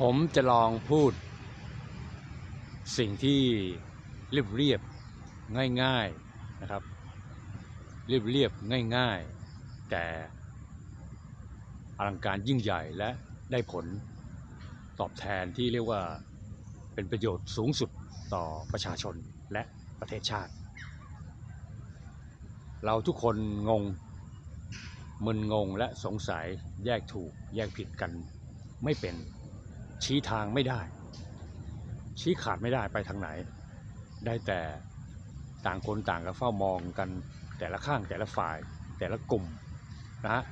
ผมจะลองพูด สิ่งที่เรียบเรียบง่ายๆนะครับ เรียบเรียบง่ายๆ แต่อลังการยิ่งใหญ่และได้ผลตอบแทนที่เรียกว่าเป็นประโยชน์สูงสุดต่อประชาชนและประเทศชาติ เราทุกคนงง มึนงงและสงสัยแยกถูกแยกผิดกันไม่เป็น ชี้ทางไม่ได้ ชี้ขาดไม่ได้ไปทางไหน ได้แต่ต่างคนต่างก็เฝ้ามองกันแต่ละข้างแต่ละฝ่ายแต่ละกลุ่มนะฮะ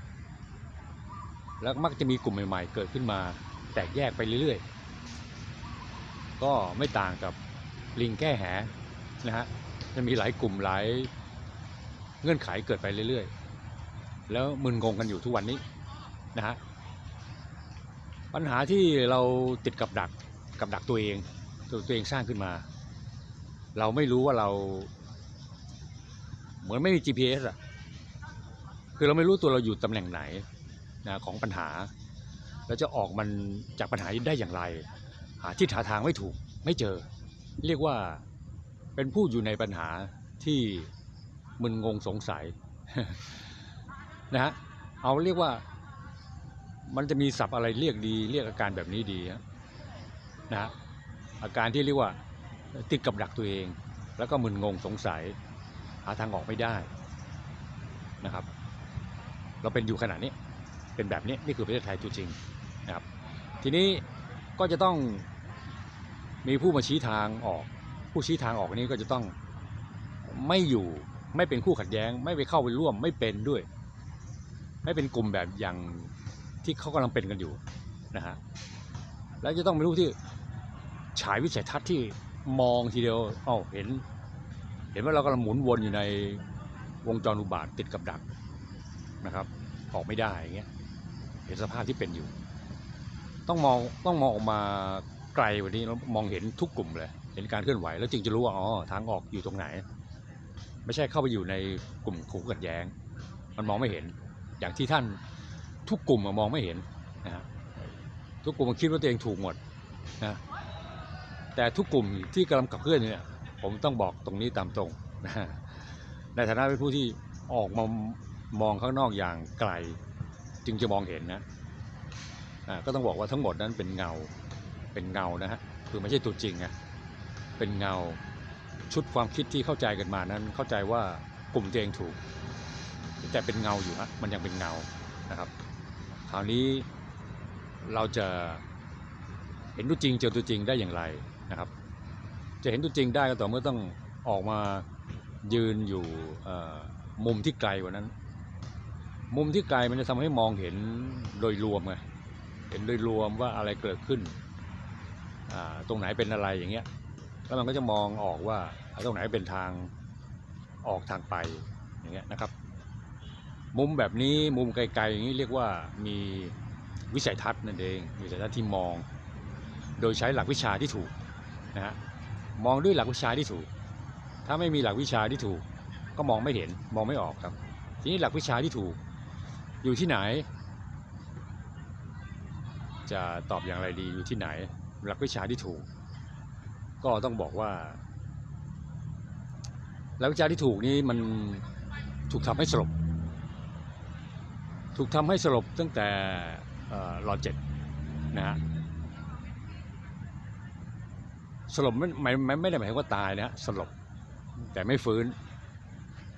แล้วมักจะมีกลุ่มใหม่ๆ เกิดขึ้นมาแตกแยกไปเรื่อยๆ ก็ไม่ต่างกับลิงแก้แหนะฮะจะมีหลายกลุ่มหลายเงื่อนไขเกิดไปเรื่อยๆ แล้วมึนงงกันอยู่ทุกวันนี้นะฮะ ปัญหาที่เราติดกับดักกับดักตัวเองตัวตัวเองสร้างขึ้นมา เราไม่รู้ว่าเรา เหมือนไม่มี GPS อะคือเราไม่รู้ตัวเราอยู่ตำแหน่งไหนนะของปัญหาแล้วจะออกมันจากปัญหาได้อย่างไร หาที่หาทางไม่ถูกไม่เจอ เรียกว่าเป็นผู้อยู่ในปัญหาที่มึนงงสงสัยนะฮะเอาเรียกว่า มันจะมีศัพท์อะไรเรียกดี เรียกอาการแบบนี้ดีนะฮะอาการที่เรียกว่าติดกับดักตัวเอง แล้วก็มึนงงสงสัย หาทางออกไม่ได้นะครับ เราเป็นอยู่ขนาดนี้เป็นแบบนี้นี่คือประเทศไทยตัวจริงนะครับ ทีนี้ก็จะต้องมีผู้มาชี้ทางออก ผู้ชี้ทางออกนี้ก็จะต้องไม่อยู่ไม่เป็นคู่ขัดแย้ง ไม่ไปเข้าไปร่วมไม่เป็นด้วย ไม่เป็นกลุ่มแบบอย่าง ที่เขากำลังเป็นกันอยู่นะฮะแล้วจะต้องเป็นผู้ที่ฉายวิสัยทัศน์ที่มองทีเดียวเอ้าเห็น เห็นว่าเรากำลังหมุนวนอยู่ในวงจรอุบาทติดกับดักนะครับ ออกไม่ได้อย่างเงี้ยเห็นสภาพที่เป็นอยู่ ต้องมองต้องมองออกมาไกลกว่านี้แล้วมองเห็นทุกกลุ่มเลย เห็นการเคลื่อนไหวแล้วจึงจะรู้ว่าอ๋อทางออกอยู่ตรงไหน ไม่ใช่เข้าไปอยู่ในกลุ่มขู่ขัดแย้ง มันมองไม่เห็นอย่างที่ท่าน ทุกกลุ่มมองไม่เห็นนะฮะทุกกลุ่มคิดว่าตัวเองถูกหมดนะแต่ทุกกลุ่มที่กำลังขับเคลื่อนเนี่ยผมต้องบอกตรงนี้ตามตรงนะในฐานะเป็นผู้ที่ออกมามองข้างนอกอย่างไกล จึงจะมองเห็นนะอ่าก็ต้องบอกว่าทั้งหมดนั้นเป็นเงาเป็นเงานะฮะคือไม่ใช่ตัวจริงไงเป็นเงาชุดความคิดที่เข้าใจกันมานั้น เข้าใจว่ากลุ่มตัวเองถูก แต่เป็นเงาอยู่ฮะมันยังเป็นเงานะครับ ราวนี้เราจะเห็นตัวจริงเจอตัวจริงได้อย่างไรนะครับ จะเห็นตัวจริงได้ก็ต่อเมื่อต้องออกมายืนอยู่มุมที่ไกลกว่านั้น มุมที่ไกลมันจะทำให้มองเห็นโดยรวมไงเห็นโดยรวมว่าอะไรเกิดขึ้นตรงไหนเป็นอะไรอย่างเงี้ยแล้วมันก็จะมองออกว่าตรงไหนเป็นทางออกทางไปอย่างเงี้ยนะครับ มุมแบบนี้มุมไกลๆอย่างนี้เรียกว่ามีวิสัยทัศน์นั่นเองวิสัยทัศน์ที่มอง โดยใช้หลักวิชาที่ถูกนะฮะมองด้วยหลักวิชาที่ถูก ถ้าไม่มีหลักวิชาที่ถูก ก็มองไม่เห็นมองไม่ออกครับ ทีนี้หลักวิชาที่ถูก อยู่ที่ไหน จะตอบอย่างไรดีอยู่ที่ไหน หลักวิชาที่ถูก ก็ต้องบอกว่า หลักวิชาที่ถูกนี้มันถูกทำให้สลบ ถูกทำให้สลบตั้งแต่รอเจ็ดนะฮะสลบไม่ไม่ไม่ได้หมายความว่าตายนะฮะสลบแต่ไม่ฟื้น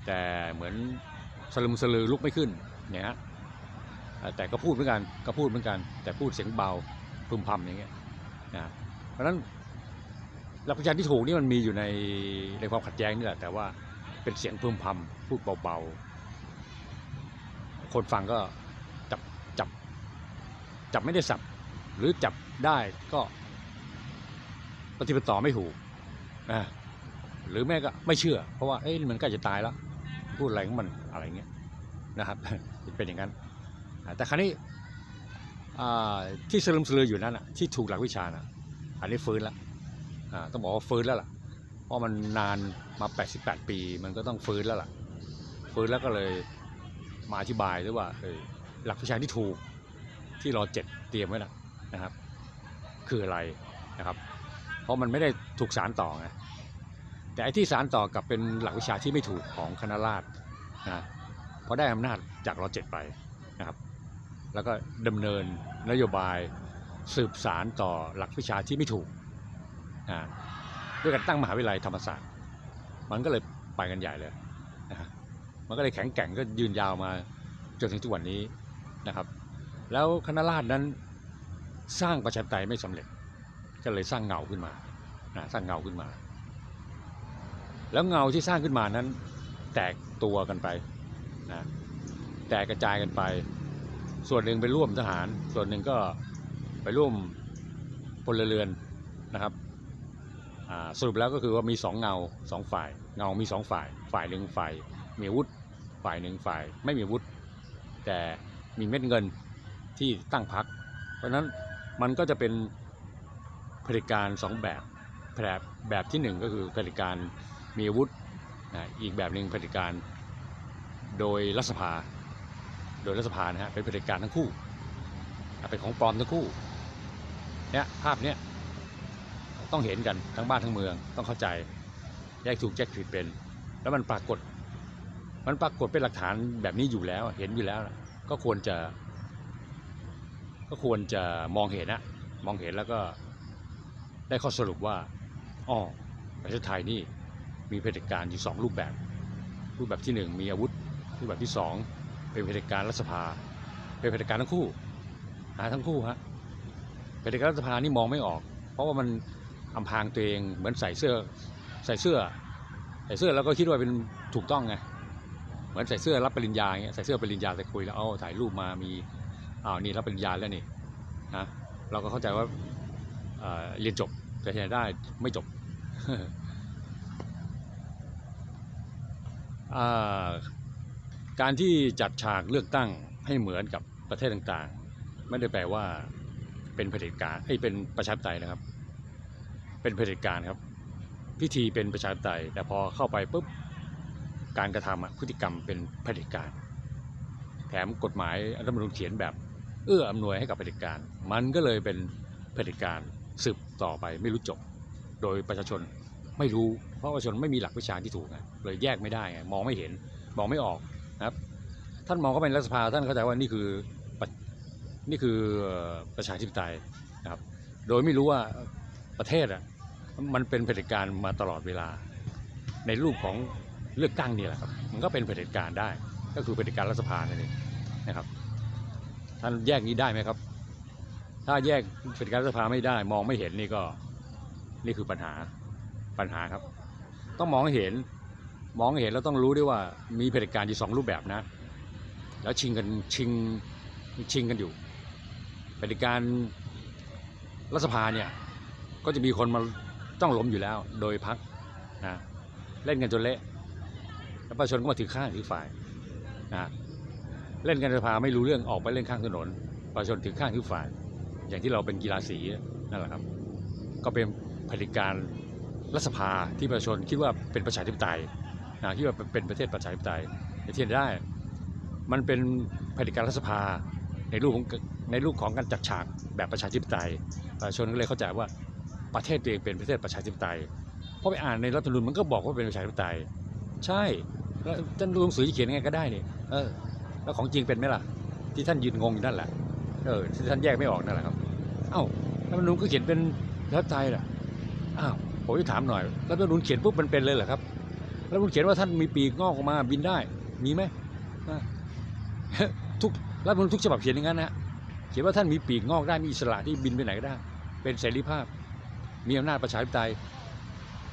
แต่เหมือนสลึมสลือลุกไม่ขึ้นเนี่ยฮะแต่ก็พูดเหมือนกันก็พูดเหมือนกัน แต่พูดเสียงเบาพึมพำอย่างเงี้ยนะเพราะฉะนั้นหลักวิชาที่ถูกนี่มันมีอยู่ในในความขัดแย้งนี่แหละแต่ว่าเป็นเสียงพึมพำพูดเบาๆ คนฟังก็จับจับจับไม่ได้สับ หรือจับได้ก็ปฏิบัติต่อไม่ถูกนะหรือแม่ก็ไม่เชื่อ เพราะว่าเอ้ยมันใกล้จะตายแล้ว พูดอะไรของมันอะไรเงี้ยนะครับ เป็นอย่างนั้น แต่ครั้นี้ที่สลึมสลืออยู่นั้นที่ถูกหลักวิชานะอันนี้ฟื้นแล้วต้องบอกว่าฟื้นแล้วล่ะ เพราะมันนานมา 88 ปี มันก็ต้องฟื้นแล้วล่ะ ฟื้นแล้วก็เลย มาอธิบายด้วยว่าเออหลักวิชาที่ถูกที่รอเจ็ดเตรียมไว้นะนะครับ คืออะไรนะครับ เพราะมันไม่ได้ถูกสารต่อไงแต่ไอ้ที่สารต่อกับเป็นหลักวิชาที่ไม่ถูกของคณะราษฎรนะเพราะได้อำนาจจากรอเจ็ดไปนะครับ แล้วก็ดำเนินนโยบายสืบสารต่อหลักวิชาที่ไม่ถูกนะด้วยการตั้งมหาวิทยาลัยธรรมศาสตร์ มันก็เลยไปกันใหญ่เลย มันก็เลยแข็งแกร่งก็ยืนยาวมาจนถึงทุกวันนี้นะครับ แล้วคณะราษฎรนั้นสร้างประชาธิปไตยไม่สำเร็จ ก็เลยสร้างเงาขึ้นมานะสร้างเงาขึ้นมา แล้วเงาที่สร้างขึ้นมานั้น แตกตัวกันไปนะแตกกระจายกันไป ส่วนหนึ่งไปร่วมทหาร ส่วนหนึ่งก็ไปร่วมพลเรือนนะครับสรุปแล้วก็คือว่ามีสองเงาสองฝ่าย เงามีสองฝ่าย ฝ่ายหนึ่งฝ่าย มีอาวุธฝ่ายหนึ่งฝ่ายไม่มีอาวุธ แต่มีเม็ดเงินที่ตั้งพัก เพราะฉะนั้นมันก็จะเป็นผด็จการสองแบบแบบแบบที่หนึ่งก็คือผด็จการมีอาวุธอีกแบบหนึ่งผด็จการโดยรัฐสภา โดยรัฐสภานะฮะเป็นผด็จการทั้งคู่เป็นของปลอมทั้งคู่เนี่ยภาพเนี้ยต้องเห็นกันทั้งบ้านทั้งเมืองต้องเข้าใจแยกถูกแยกผิดเป็น แล้วมันปรากฏ มันปรากฏเป็นหลักฐานแบบนี้อยู่แล้ว เห็นอยู่แล้ว ก็ควรจะ ก็ควรจะมองเห็นนะมองเห็นแล้วก็ได้ข้อสรุปว่าอ๋อประเทศไทยนี่มีเผด็จการอยู่สองรูปแบบ รูปแบบที่หนึ่งมีอาวุธ รูปแบบที่สองเป็นเผด็จการรัฐสภา เป็นเผด็จการทั้งคู่ หาทั้งคู่ฮะเผด็จการรัฐสภานี่มองไม่ออก เพราะว่ามันอำพรางตัวเองเหมือนใส่เสื้อ ใส่เสื้อ ใส่เสื้อแล้วก็คิดว่าเป็นถูกต้องไง เหมือนใส่เสื้อรับปริญญาอย่างเงี้ยใส่เสื้อปริญญาแต่คุยแล้วเอาถ่ายรูปมามีอ้าวนี่รับปริญญาแล้วนี่นะเราก็เข้าใจว่าเอ่อเรียนจบแต่ที่ไหนได้ไม่จบาการที่จัดฉากเลือกตั้งให้เหมือนกับประเทศต่างๆ ไม่ได้แปลว่าเป็นเผด็จการให้เป็นประชาธิปไตยนะครับ เป็นเผด็จการครับ พิธีเป็นประชาธิปไตย แต่พอเข้าไปปุ๊บ การกระทำอะพฤติกรรมเป็นเผด็จการ แถมกฎหมายรัฐธรรมนูญเขียนแบบเอื้ออำนวยให้กับเผด็จการ มันก็เลยเป็นเผด็จการสืบต่อไปไม่รู้จบ โดยประชาชนไม่รู้ เพราะประชาชนไม่มีหลักวิชาที่ถูกไงเลยแยกไม่ได้ไงมองไม่เห็นมองไม่ออกนะครับท่านมองเข้าไปในรัฐสภาท่านเข้าใจว่านี่คือนี่คือเอ่อประชาธิปไตยนะครับ โดยไม่รู้ว่าประเทศอะมันเป็นเผด็จการมาตลอดเวลาในรูปของ เลือกตั้งนี่แหละครับ มันก็เป็นเผด็จการได้ ก็คือเผด็จการรัฐสภานั่นเองนะครับ ท่านแยกนี้ได้ไหมครับ ถ้าแยกเผด็จการรัฐสภาไม่ได้ มองไม่เห็นนี่ก็นี่คือปัญหาปัญหาครับ ต้องมองเห็นมองเห็นแล้วต้องรู้ด้วยว่ามีเผด็จการอยู่สองรูปแบบนะ แล้วชิงกันชิงชิงกันอยู่เผด็จการรัฐสภาเนี่ยก็จะมีคนมาต้องล้มอยู่แล้ว โดยพักนะเล่นกันจนเละ แล้วประชาชนก็มาถือข้างถือฝ่ายนะเล่นกันสภาไม่รู้เรื่องออกไปเล่นข้างถนน ประชาชนถือข้างถือฝ่าย อย่างที่เราเป็นกีฬาสีนั่นแหละครับ ก็เป็นผด็จการรัฐสภาที่ประชาชนคิดว่าเป็นประชาธิปไตยนะคิดว่าเป็นประเทศประชาธิปไตยแต่ที่ไหนได้ มันเป็นผด็จการรัฐสภาในรูปของในรูปของการจัดฉากแบบประชาธิปไตย ประชาชนก็เลยเข้าใจว่าประเทศตัวเองเป็นประเทศประชาธิปไตยเพราะไปอ่านในรัฐธรรมนูญมันก็บอกว่าเป็นประชาธิปไตย ใช่แล้วท่านดูหนังสือเขียนยังไงก็ได้นี่เออ แล้วของจริงเป็นไหมล่ะ ที่ท่านยืนงงอยู่นั่นแหละเออที่ท่านแยกไม่ออกนั่นแหละครับ เอ้ารัฐธรรมนูญก็เขียนเป็นประชาธิปไตยล่ะอ้าวผมจะถามหน่อยรัฐธรรมนูญเขียนปุ๊บมันเป็นเลยเหรอครับรัฐธรรมนูญเขียนว่าท่านมีปีกงอกออกมาบินได้ มีไหมอ่าทุกรัฐธรรมนูญทุกฉบับเขียนอย่างนั้นนะเขียนว่าท่านมีปีกงอกได้มีอิสระที่บินไปไหนก็ได้ เป็นเสรีภาพ มีอำนาจประชาธิปไตย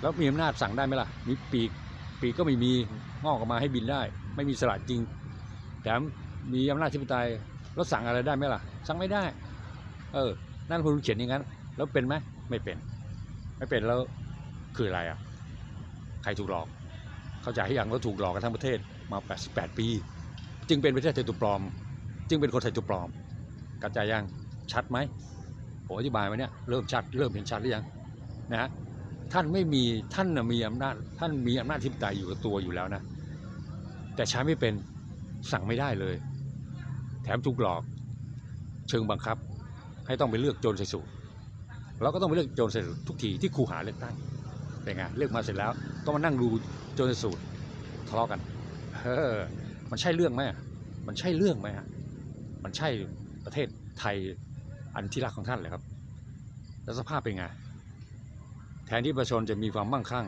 แล้วมีอำนาจสั่งได้ไหมล่ะ มีปีก ปีกก็ไม่มีงอกออกมาให้บินได้ ไม่มีอิสระจริงแถมมีอำนาจธิปไตยแล้วสั่งอะไรได้ไหมล่ะ สั่งไม่ได้ เออ นั่นคุณเขียนอย่างนั้น แล้วเป็นไหมไม่เป็น ไม่เป็นแล้วคืออะไรอะ ใครถูกหลอก เข้าใจให้ยังว่าถูกหลอกกันทั้งประเทศมา 88 ปี จึงเป็นประเทศไทยตัวปลอม จึงเป็นคนไทยตัวปลอมกระจายยังชัดไหมผมอธิบายมเนี่ยเริ่มชัด เริ่มเห็นชัดหรือยังนะฮะ ท่านไม่มีท่านมีอำนาจท่านมีอำนาจทิพย์ใจอยู่กับตัวอยู่แล้วนะ แต่ใช้ไม่เป็นสั่งไม่ได้เลย แถมถูกหลอก เชิงบังคับ ให้ต้องไปเลือกโจรใส่สูตรเราก็ต้องไปเลือกโจรเสร็จทุกทีที่ครูหาเลือกตั้งเป็นไงเลือกมาเสร็จแล้ว ต้องมานั่งดูโจรสูตรทะเลาะกันเออมันใช่เรื่องไหมมันใช่เรื่องไหมฮะมันใช่ประเทศไทยอันที่รักของท่านเลยครับ แล้วสภาพเป็นไง ทนที่ประชาชนจะมีความมั่งคั่ง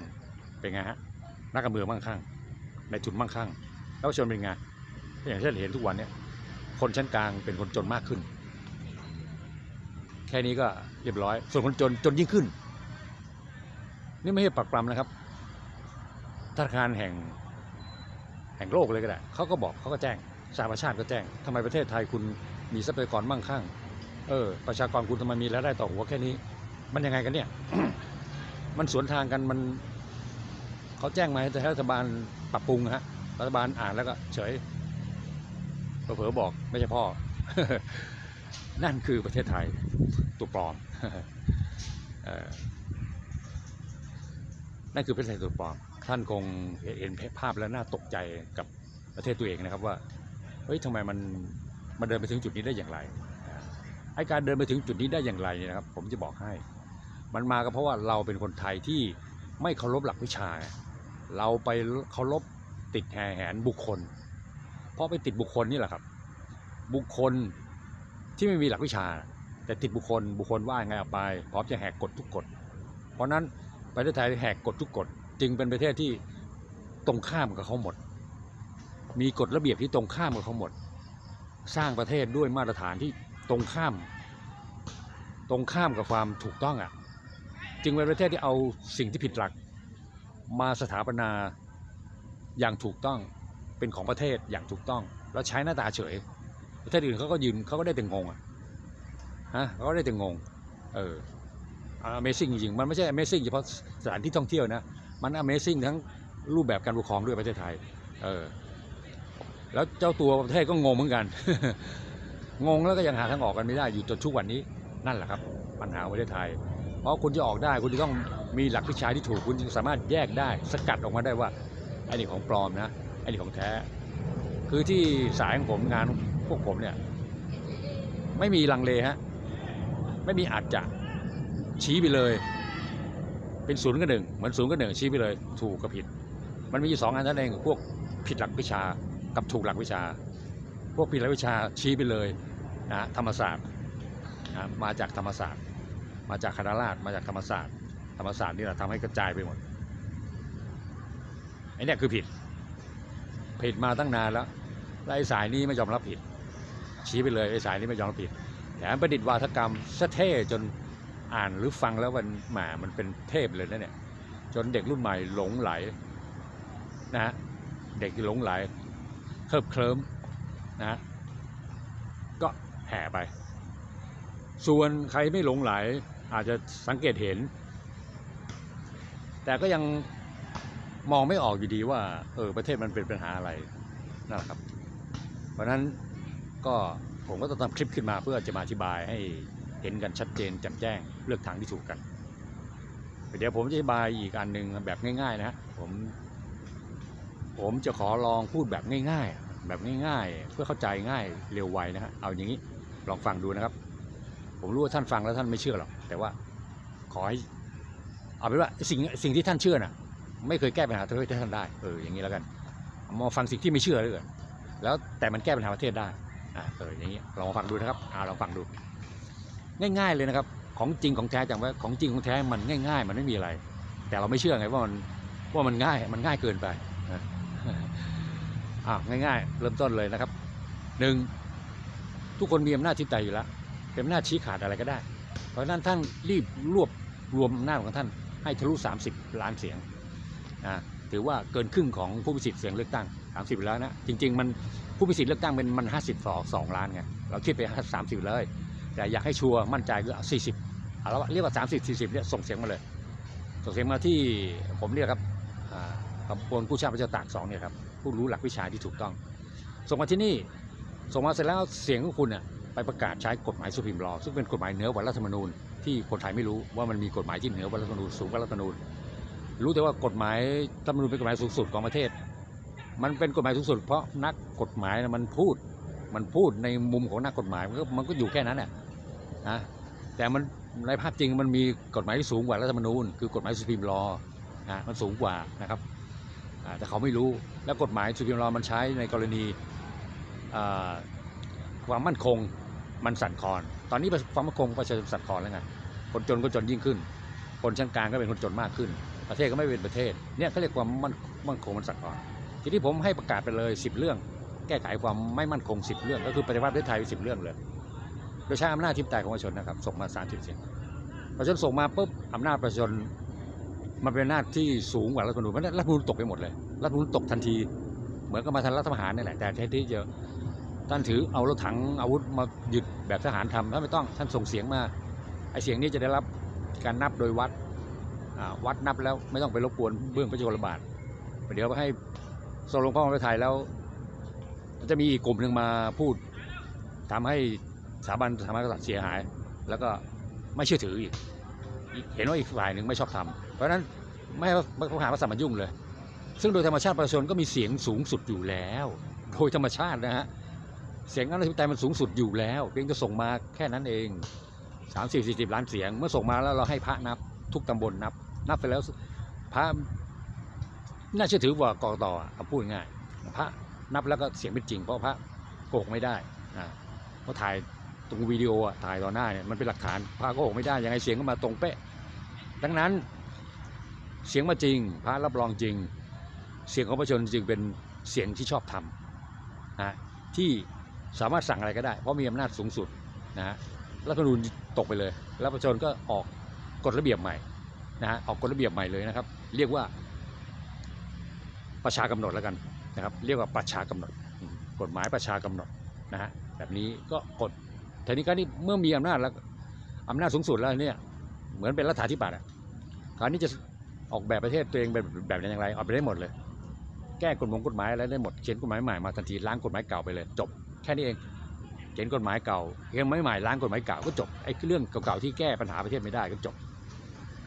เป็นไงฮะนักการเมืองมั่งคั่งในทุนมั่งคั่ง แล้วประชาชนเป็นไงอย่างที่เราเห็นทุกวันเนี่ยคนชั้นกลางเป็นคนจนมากขึ้น แค่นี้ก็เรียบร้อย ส่วนคนจนจนยิ่งขึ้น นี่ไม่ใช่ปักปรำนะครับธนาคารแห่งแห่งโลกเลยก็ได้เขาก็บอกเขาก็แจ้งสหประชาติก็แจ้งทำไมประเทศไทยคุณมีทรัพยากรมั่งคั่ง เออ ประชากรคุณทำไมมีรายได้ต่อหัวแค่นี้ มันยังไงกันเนี่ย มันสวนทางกันมันเขาแจ้งมาให้รัฐบาลปรับปรุงฮะรัฐบาลอ่านแล้วก็เฉยเผลอบอกไม่ใช่พ่อ นั่นคือประเทศไทยตัวปลอมนั่นคือประเทศไทยตัวปลอม ท่านคงเห็นภาพแล้วน่าตกใจกับประเทศตัวเองนะครับว่าเฮ้ยทำไมมันมันเดินไปถึงจุดนี้ได้อย่างไรไอการเดินไปถึงจุดนี้ได้อย่างไรเนี่ยนะครับ ผมจะบอกให้ มันมาก็เพราะว่าเราเป็นคนไทยที่ไม่เคารพหลักวิชา เราไปเคารพติดแห่แหนบุคคล เพราะไปติดบุคคลนี่แหละครับ บุคคลที่ไม่มีหลักวิชา แต่ติดบุคคลบุคคลว่าไงเอาไป พร้อมจะแหกกฎทุกกฎ เพราะนั้นประเทศไทยแหกกฎทุกกฎจึงเป็นประเทศที่ตรงข้ามกับเขาหมด มีกฎระเบียบที่ตรงข้ามกับเขาหมด สร้างประเทศด้วยมาตรฐานที่ตรงข้าม ตรงข้ามกับความถูกต้องอะ จึงเป็นประเทศที่เอาสิ่งที่ผิดหลัก มาสถาปนาอย่างถูกต้องเป็นของประเทศอย่างถูกต้อง แล้วใช้หน้าตาเฉย ประเทศอื่นเขาก็ยืนเขาก็ได้แต่งงอะฮะเขาก็ได้แต่งงเออ Amazing จริงๆมันไม่ใช่ Amazing เฉพาะสถานที่ท่องเที่ยวนะ มัน Amazing ทั้งรูปแบบการปกครองด้วยประเทศไทย เออ แล้วเจ้าตัวประเทศก็งงเหมือนกัน งงแล้วก็ยังหาทางออกกันไม่ได้อยู่จนทุกวันนี้ นั่นแหละครับ ปัญหาประเทศไทย เพราะคุณจะออกได้คุณจะต้องมีหลักวิชาที่ถูกคุณจึงสามารถแยกได้สกัดออกมาได้ว่าไอ้นี่ของปลอมนะไอ้นี่ของแท้ คือที่สายของผมงานพวกผมเนี่ยไม่มีลังเลฮะไม่มีอาจจะชี้ไปเลย เป็นศูนย์กับหนึ่งเหมือนศูนย์กับหนึ่งชี้ไปเลย ถูกกับผิด มันมีอยู่สองอันนั่นเองพวกผิดหลักวิชากับถูกหลักวิชา พวกผิดหลักวิชาชี้ไปเลยนะธรรมศาสตร์นะมาจากธรรมศาสตร์ มาจากคณะราษฎรมาจากธรรมศาสตร์ ธรรมศาสตร์นี่แหละทำให้กระจายไปหมดไอ้เนี่ยคือผิด ผิดมาตั้งนานแล้วแล้วไอ้สายนี้ไม่ยอมรับผิด ชี้ไปเลยไอ้สายนี้ไม่ยอมรับผิดแถมประดิษฐ์วาทกรรมซะเท่จนอ่านหรือฟังแล้วมันหมามันเป็นเทพเลยนะเนี่ยจนเด็กรุ่นใหม่หลงไหลนะฮะเด็กหลงไหลเคลิบเคลิ้มนะฮะก็แห่ไป ส่วนใครไม่หลงไหล อาจจะสังเกตเห็น แต่ก็ยังมองไม่ออกอยู่ดีว่าเออประเทศมันเป็นปัญหาอะไรนั่นแหละครับ เพราะนั้นก็ผมก็ต้องทำคลิปขึ้นมาเพื่อจะมาอธิบายให้เห็นกันชัดเจนแจ่มแจ้งเลือกทางที่ถูกกัน เดี๋ยวผมจะอธิบายอีกอันหนึ่งแบบง่ายๆนะฮะผมผมจะขอลองพูดแบบง่าย ๆ แบบง่ายๆ เพื่อเข้าใจง่ายเร็วไวนะฮะเอาอย่างนี้ลองฟังดูนะครับ ผมรู้ว่าท่านฟังแล้วท่านไม่เชื่อหรอกแต่ว่าขอให้เอาเป็นว่าสิ่งสิ่งที่ท่านเชื่อน่ะ ไม่เคยแก้ปัญหาประเทศท่านได้เอออย่างนี้แล้วกันมาฟังสิ่งที่ไม่เชื่อเลยแล้วแต่มันแก้ปัญหาประเทศได้อ่าเอออย่างนี้ลองมาฟังดูนะครับอ่าลองฟังดู ง่าย ๆเลยนะครับ ของจริงของแท้จำไว้ของจริงของแท้มันง่าย ๆ มันไม่มีอะไร แต่เราไม่เชื่อไงว่ามันว่ามันง่ายมันง่ายเกินไปอ่าง่าย ๆ เริ่มต้นเลยนะครับหนึ่งทุกคนมีอำนาจที่ใจอยู่แล้ว เป็นอำนาจชี้ขาดอะไรก็ได้ เพราะนั้นท่านรีบรวบรวมอำนาจของท่านให้ทะลุ 30 ล้านเสียงนะถือว่าเกินครึ่งของผู้มีสิทธิ์เสียงเลือกตั้ง 30 แล้วนะ จริง ๆ มันผู้มีสิทธิ์เลือกตั้งเป็นมัน 50ต่อ2ล้านไง เราคิดไป 30 เลย แต่อยากให้ชัวร์มั่นใจก็เอา40เอาละเรียกว่า 30 40เนี่ยส่งเสียงมาเลย ส่งเสียงมาที่ผมเรียกครับอ่าขบวนผู้ชาติพระเจ้าตากสองเนี่ยครับผู้รู้หลักวิชาที่ถูกต้อง ส่งมาที่นี่ ส่งมาเสร็จแล้วเสียงของคุณน่ะ ไปประกาศใช้กฎหมายสุพิมรอซึ่งเป็นกฎหมายเหนือว่ารัฐธรรมนูญที่คนไทยไม่รู้ว่ามันมีกฎหมายที่เหนือว่ารัฐธรรมนูญสูงกว่ารัฐธรรมนูญรู้แต่ว่ากฎหมายรัฐธรรมนูญเป็นกฎหมายสูงสุดของประเทศ มันเป็นกฎหมายสูงสุด เพราะนักกฎหมายมันพูด มันพูดในมุมของนักกฎหมายมันก็มันก็อยู่แค่นั้นแหละนะแต่มันในภาพจริงมันมีกฎหมายที่สูงกว่ารัฐธรรมนูญคือกฎหมายสุพรีมลอนะมันสูงกว่านะครับอ่าแต่เขาไม่รู้แล้วกฎหมายสุพรีมลอมันใช้ในกรณีความมั่นคง มันสั่นคลอน ตอนนี้ความมั่นคงประชาชนสั่นคลอนแล้วไงคนจนก็จนยิ่งขึ้น คนชั้นกลางก็เป็นคนจนมากขึ้น ประเทศก็ไม่เป็นประเทศ เนี่ยเขาเรียกความมั่นมั่นคงมันสั่นคลอน ทีนี้ผมให้ประกาศไปเลย 10 เรื่อง แก้ไขความไม่มั่นคง 10 เรื่อง ก็คือปฏิวัติประเทศไทยสิบเรื่องเลย โดยใช้อำนาจทิพย์ตายของประชาชนนะครับ ส่งมาสามสิบเสียงประชาชนส่งมาปุ๊บอำนาจประชาชนมันเป็นอำนาจที่สูงกว่ารัฐธรรมนูญเพราะนั้นรัฐธรรมนูญตกไปหมดเลย รัฐธรรมนูญตกทันที เหมือนกับมาทันรัฐประหารนี่แหละ แต่แท้ที่เจอ ท่านถือเอารถถังอาวุธมาหยุดแบบทหารทำท่านไม่ต้องท่านส่งเสียงมาไอเสียงนี้จะได้รับการนับโดยวัดวัดนับแล้วไม่ต้องไปรบกวนเบื้องพระจุลบาทเดี๋ยวให้ส่งลงพ่อประไทยแล้วจะมีอีกกลุ่มหนึ่งมาพูดทำให้สถาบันสถาบันกษัตริย์เสียหาย แล้วก็ไม่เชื่อถืออีกเห็นว่าอีกฝ่ายหนึ่งไม่ชอบทำเพราะฉะนั้นไม่ให้ไม่เขาหาว่าสัมมายุ่งเลย ซึ่งโดยธรรมชาติประชาชนก็มีเสียงสูงสุดอยู่แล้ว โดยธรรมชาตินะฮะ เสียงอนาธิปไตยมันสูงสุดอยู่แล้วเพียงจะส่งมาแค่นั้นเองสามสิบสี่สิบล้านเสียง เมื่อส่งมาแล้วเราให้พระนับ ทุกตำบลนับ นับไปแล้วพระน่าเชื่อถือกว่ากกตอะเอาพูดง่ายพระนับแล้วก็เสียงเป็นจริง เพราะพระโกหกไม่ได้นะเพราะถ่ายตรงวิดีโออะถ่ายต่อหน้าเนี่ยมันเป็นหลักฐานพระโกหกไม่ได้ยังไงเสียงก็มาตรงเป๊ะ ดังนั้นเสียงมาจริง พระรับรองจริง เสียงของประชาชนจึงเป็นเสียงที่ชอบทำนะที่ สามารถสั่งอะไรก็ได้ เพราะมีอำนาจสูงสุดนะฮะรัฐธรรมนูญตกไปเลย แล้วประชาชนก็ออกกฎระเบียบใหม่นะฮะออกกฎระเบียบใหม่เลยนะครับ เรียกว่าประชากำหนดแล้วกันนะครับเรียกว่าประชากำหนด กฎหมายประชากำหนดนะฮะแบบนี้ก็กฎทีนี้ก็นี่เมื่อมีอำนาจแล้วอำนาจสูงสุดแล้วเนี่ยเหมือนเป็นรัฐาธิปัตย์อะคราวนี้จะออกแบบประเทศตัวเองแบบแบบอย่างไรเอาไปได้หมดเลย แก้กฎหมงกฎหมายอะไรได้หมดเขียนกฎหมายใหม่มาทันทีล้างกฎหมายเก่าไปเลยจบ แค่นี้เองเขียนกฎหมายเก่าเขียนกฎหมายใหม่ล้างกฎหมายเก่าก็จบไอ้เรื่องเก่าๆที่แก้ปัญหาประเทศไม่ได้ก็จบ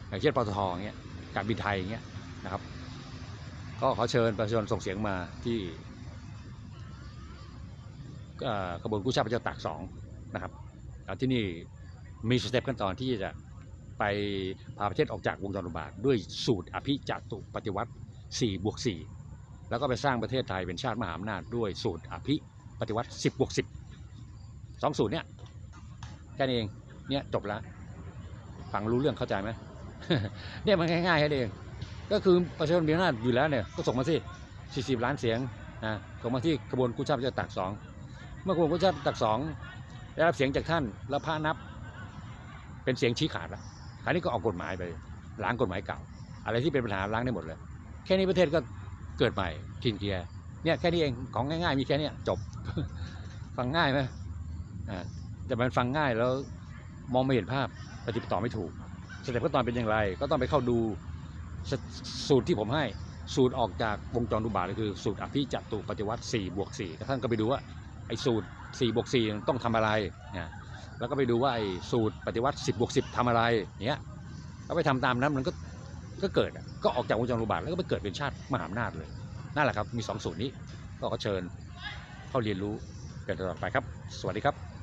อย่างเช่นปตทอย่างเงี้ยการบินไทยอย่างเงี้ยนะครับ ก็ขอเชิญประชาชนส่งเสียงมาที่เอ่อกระบวนกู้ชาติพระเจ้าตากสองนะครับแล้วที่นี่มีสเต็ปขั้นตอนที่จะไปพาประเทศออกจากวงจรอุบาทด้วยสูตรอภิจตุปฏิวัติ4บวก4แล้วก็ไปสร้างประเทศไทยเป็นชาติมหาอำนาจด้วยสูตรอภิ ปฏิวัติ10บวก10สองสูตรเนี้ยแค่นี้เองเนี่ยจบแล้วฟังรู้เรื่องเข้าใจไหมเนี่ยมันง่ายๆแค่นี้เองก็คือประชาชนมีอำนาจอยู่แล้วเนี่ยก็ส่งมาสิ 40 ล้านเสียงนะส่งมาที่กระบวนกู้ชาติพระตากสองเมื่อกระบวนกู้ชาติตากสองได้รับเสียงจากท่านแล้วพระนับ เป็นเสียงชี้ขาดแล้วคราวนี้ก็ออกกฎหมายไปล้างกฎหมายเก่า อะไรที่เป็นปัญหาล้างได้หมดเลย แค่นี้ประเทศก็เกิดใหม่ทินเกียร์ เนี่ยแค่นี้เองของง่ายๆมีแค่นี้จบ ฟังง่ายไหมอ่าแต่มันฟังง่ายแล้วมองไม่เห็นภาพปฏิบัติต่อไม่ถูกสเต็ปขั้นตอนเป็นอย่างไร ก็ต้องไปเข้าดูสสูตรที่ผมให้สูตรออกจากวงจรอุบาทก็คือสูตรอภิจัตุปฏิวัติ4บวก4ท่านก็ไปดูว่าไอ้สูตร4บวก4ต้องทำอะไรนะแล้วก็ไปดูว่าไอ้สูตรปฏิวัติ 10บวก10ทำอะไรเนี้ยแล้วไปทำตามนั้นมันก็ก็เกิดก็ออกจากวงจรอุบาทแล้วก็ไปเกิดเป็นชาติมหาอำนาจเลย นั่นแหละครับมีสองสูตรนี้ก็เชิญเข้าเรียนรู้กันต่อไปครับ สวัสดีครับ